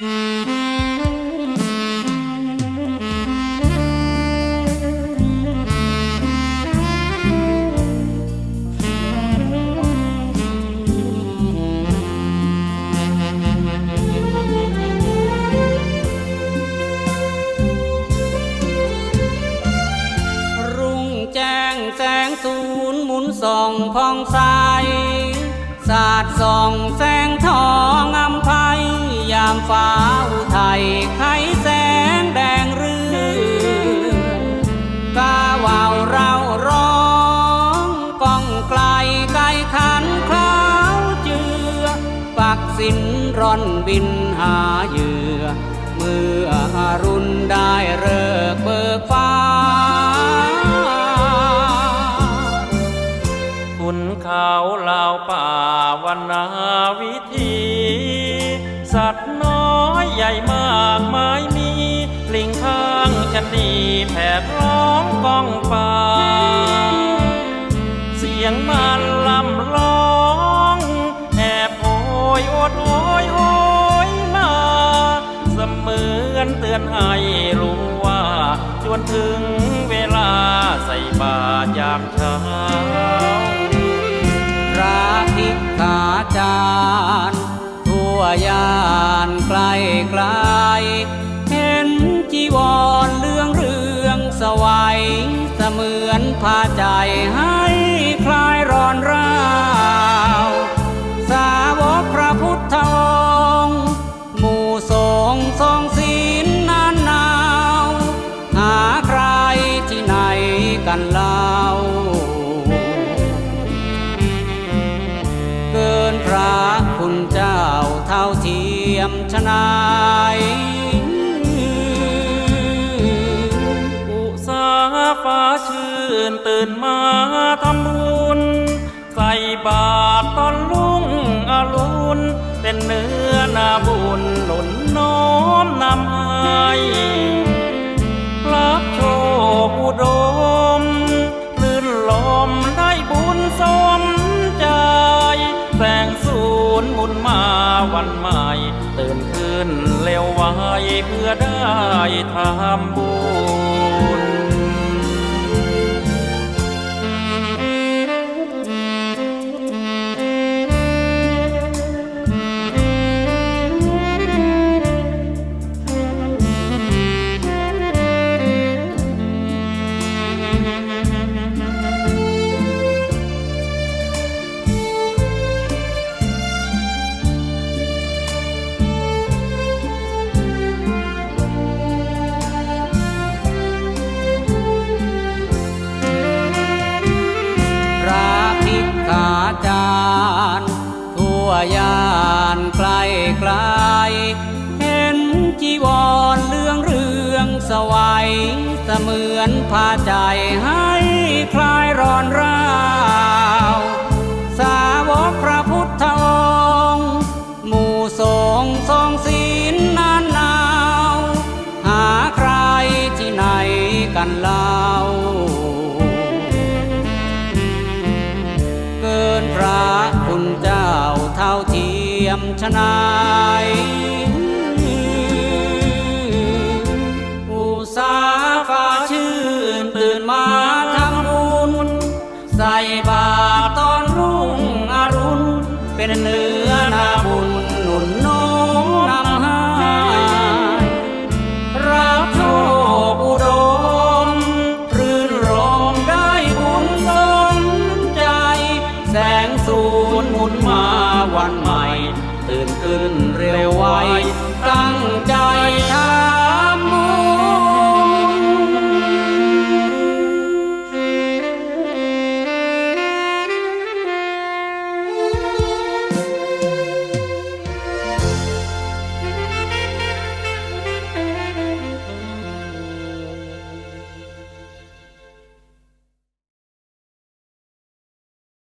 รุงแจ้งแสงสูนหมุนส่องพองใส สาดส่องแสงทองอำไพยามฟ้าอุทัยไขแสงแดงเรืองกาวาวเราร้องก้องไกลไกลขันคล้าวเจือปักสินร่อนบินหาเหยื่อ เมื่ออรุณได้เลิกเบิกฟ้าขุนเขา ลิงข้างชันนีแผดร้องก้องป่าเสียงมันลำร้องแอบโอยโอดโอยโอยมาเสมือนเตือนให้รู้ว่าจวนถึงเวลาใส่บาตรยามเช้าระภิกขาจารทั่วยานไกลไกล วรเรื่องเรื่องสวัยเสมือนพาใจให้คลายร้อนร้าวสาวกพระพุทธองค์หมู่สงฆ์ทรงศีลนานนาว หาใครที่ไหนกันเล่าเกินพระคุณเจ้าเท่าเทียมชนาย นตื่นมาทำบุญใส่บาตรตอนลุ่งอรุณเป็นเนื้อนาบุญหนุนน้อมนำให้รับโชคอุดมลื่นลมได้บุญสมใจแสงสูนมุนมาวันใหม่ ตื่นขึ้นเร็วไวเพื่อได้ทำบุญ ยานไกลไกลเห็นจีวรเรื่องเรื่องสวัยเสมือนพาใจให้คลายร้อนร้าวสาวกพระพุทธองค์หมู่สงฆ์ทรงศีลนานนาว หาใครที่ไหนกันเล่า ยมชนายอุสาฟ้าชื่นตื่นมาทำบุญใส่บาตรตอนรุ่งอรุณ เป็นเนื้อนาบุญหนุนน้องนำให้รับโชคอุดมรื่นรมได้บุญสนใจ แสงสูนหมุนมาวันมา